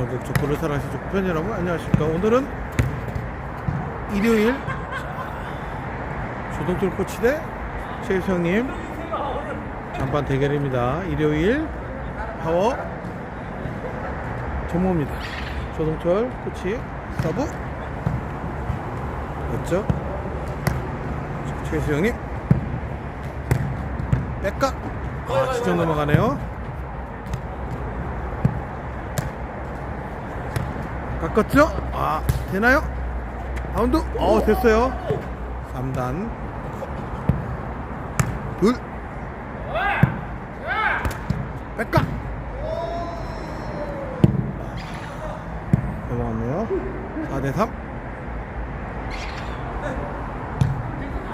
전국 족구를 사랑하시는 족구 팬 여러분 안녕하십니까. 오늘은 일요일 조동철 코치 대 최유성님 잠반 대결입니다. 일요일 파워 종모입니다. 조동철 코치 서브. 맞죠? 최수영님. 백각 아 지정 넘어가네요 바꿨죠? 아 되나요? 라운드? 어 됐어요. 3단. 둘. 백각 넘어갔네요. 4대3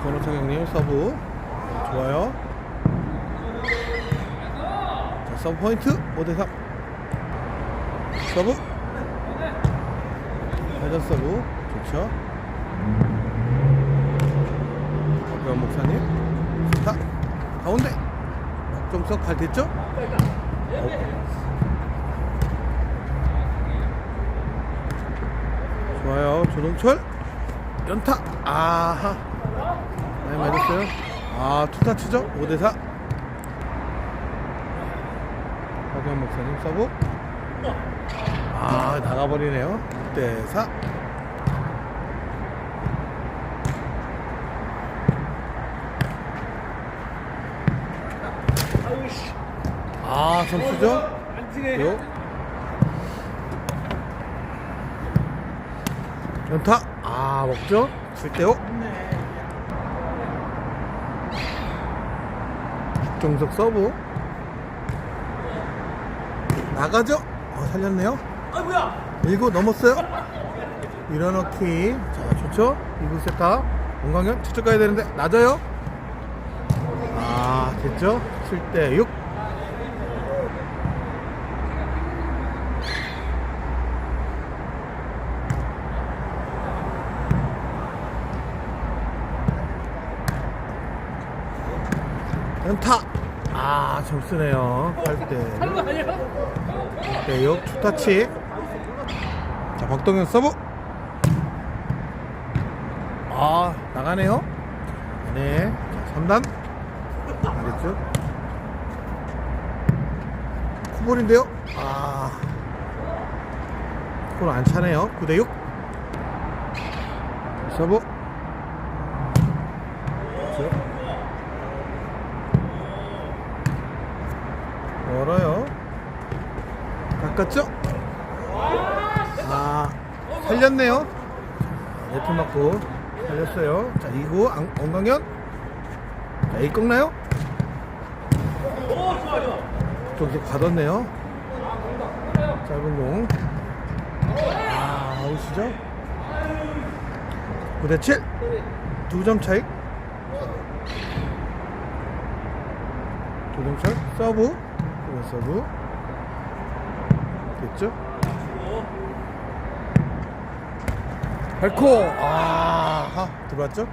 권호창 형님 서브. 좋아요. 자 서브 포인트. 5대3 서브 회전 서브 좋죠. 박병 목사님 좋다 가운데. 박종석 발 됐죠? 어. 좋아요. 조동철. 연타. 아하. 많이 맞았어요. 아 투타 치죠? 5대4 박병 목사님 서브. 아 나가버리네요 6대4 아 점수죠? 요. 연타. 아 먹죠? 7대5 정석 서브. 나가죠? 어, 살렸네요 밀고 넘었어요. 밀어넣기. 자 좋죠? 2구 세타 원광현 저쪽 가야 되는데 낮아요. 아 됐죠? 7대6 연타. 아 점수네요. 8대 6 대 6 투타치 자 박동현 서브. 아 나가네요. 네 자, 3단. 알겠죠? 쿠볼인데요? 아 쿠볼 안 차네요. 9대 6 서브. 그렇죠. 멀어요. 바꿨죠? 아, 살렸네요. 네트 맞고 살렸어요. 자, 2구 엉광현. 자, 이 꺾나요? 저기서 가뒀네요. 짧은 공. 아, 아웃이죠? 9대 7. 두점 차이. 조동철 서브 이번 서브 됐죠? 밟고 아하 들어왔죠?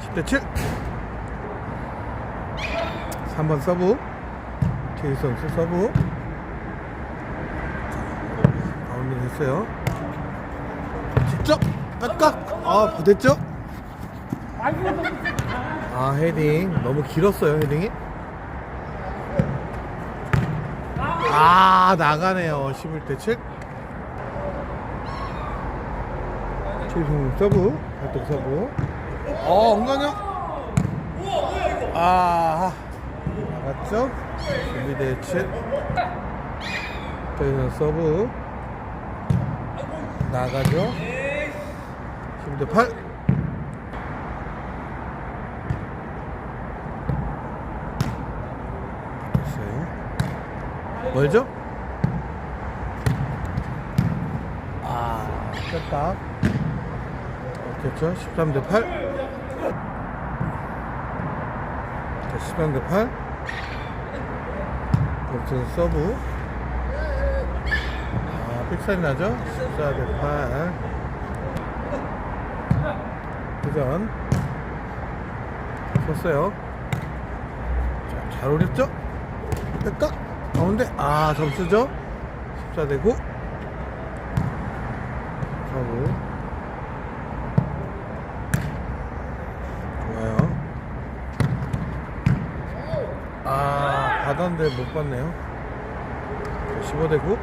10대 7 3번 서브. 최희 선수 서브. 자, 가운데 됐어요. 직접. 깍깍 아 부댔죠? 아 헤딩. 너무 길었어요 헤딩이. 아 나가네요. 11대 7 최승훈 서브 발동 서브. 어 엉강형 아 나갔죠? 12대 7 최승훈 서브. 나가죠? 11대 8 됐어요. 멀죠? 아, 뺐다. 됐죠? 13 대 8. 자, 13 대 8. 검튼 서브. 아, 픽사이 나죠? 14 대 8. 회전. 섰어요. 자, 잘 오렸죠? 뺄까? 가운데 아 점수죠 14 대 9 타고 좋아요 아 받았는데 못 받네요. 15대 9잘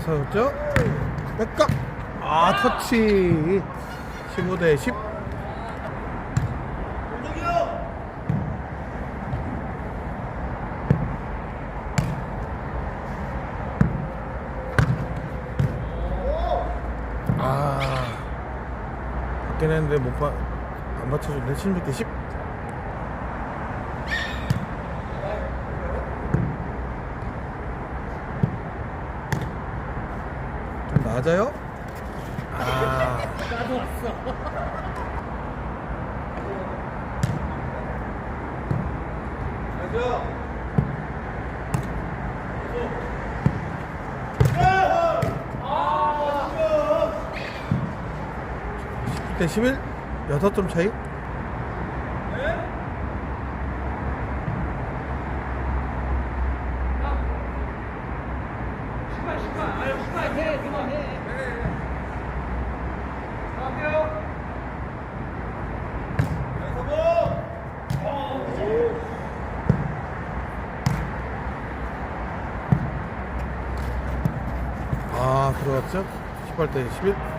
싸웠죠? 백각 아 터치. 15대 10 아, 받긴 했는데 못 봐, 안 받쳐줬네. 16대 10. 좀 낮아요? 아, 나도 왔어. 대 11. 6점 차이. 아, 들어갔죠? 18대 11.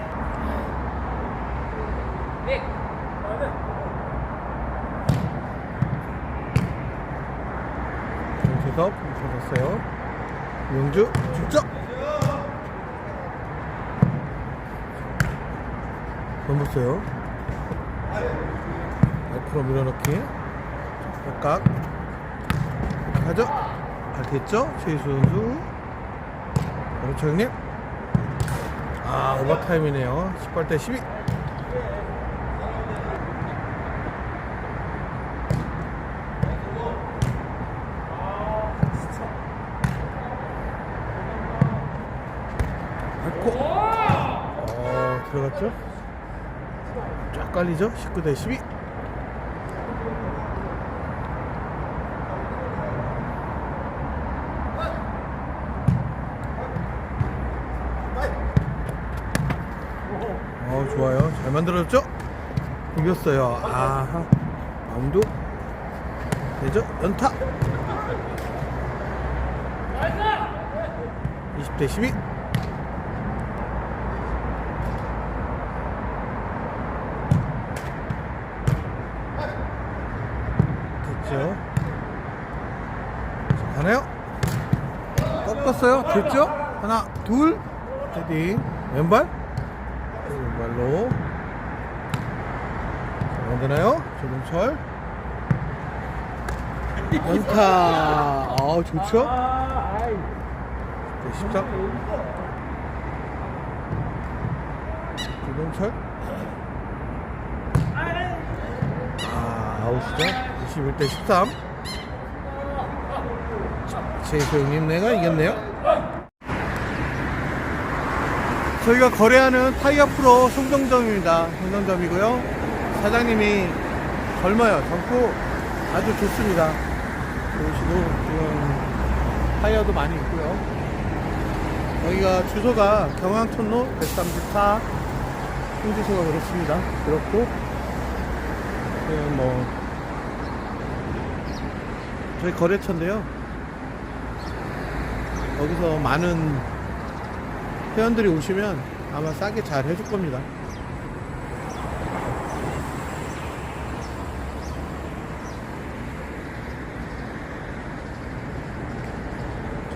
정태섭 잡았어요. 용주 직접 넘었어요. 앞으로 밀어넣기. 각각 가죠. 잘 됐죠? 최희수 선수. 그렇죠 형님. 아 오버타임이네요. 18대 12. 아이고. 어, 들어갔죠? 쫙 깔리죠? 19 대 12. 어, 좋아요. 잘 만들어졌죠? 이겼어요. 아하. 마음도 되죠? 연타. 20 대 12. 됐죠? 자, 가네요? 꺾었어요? 됐죠? 하나, 둘, 헤딩, 왼발, 왼발로. 자, 만드나요? 조동철. 연타. 아, 좋죠? 네, 13. 조동철. 아, 아웃이죠? 21대 13. 최소영님 내가 이겼네요. 저희가 거래하는 타이어 프로 송정점입니다. 송정점이고요. 사장님이 젊어요. 젊고 아주 좋습니다. 보시고 지금 타이어도 많이 있고요. 여기가 주소가 경항촌로 134 홍지소가 그렇습니다. 그렇고 그뭐 저희 거래처인데요. 거기서 많은 회원들이 오시면 아마 싸게 잘 해줄 겁니다.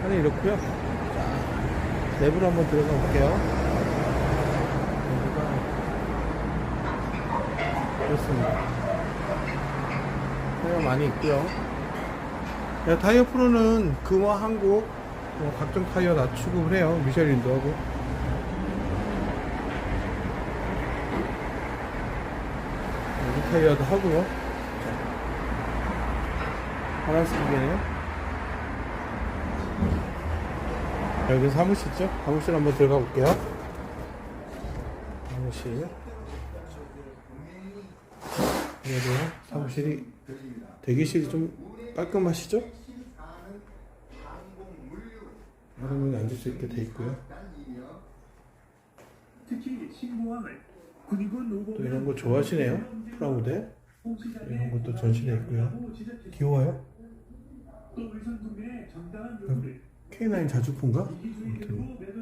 차는 이렇고요. 자, 내부로 한번 들어가 볼게요. 내부가 이렇습니다. 타이어 많이 있고요. 네, 타이어 프로는 금화 한국 뭐 각종 타이어 다 취급을 해요. 미쉐린도 하고. 여기 타이어도 하고요. 자, 파란색이네요. 여기 사무실 있죠? 사무실 한번 들어가 볼게요. 사무실. 안녕하세요. 사무실이 대기실이 좀 깔끔하시죠? 여러 명이 앉을 수 있게 돼 있고요. 또 이런 거 좋아하시네요. 프라모델. 이런 것도 전시돼 있고요. 귀여워요. 또 의선 구매의 정당한 요구를 K9 자주품가? 아무튼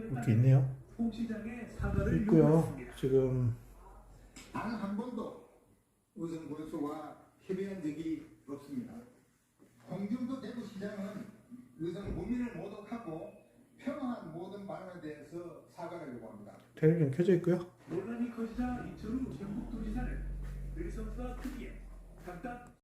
이렇게 있네요. 있고요. 지금 단한 번도 우선 군수와 협의한 적이 없습니다. 홍준표 대구시장은 우선 국민을 모독하고 평화한 모든 발언에 대해서 사과를 요구합니다. 텔레비전 켜져 있고요. 논란이 커지자 이철우 경북도지사는 의선과 크기에 각각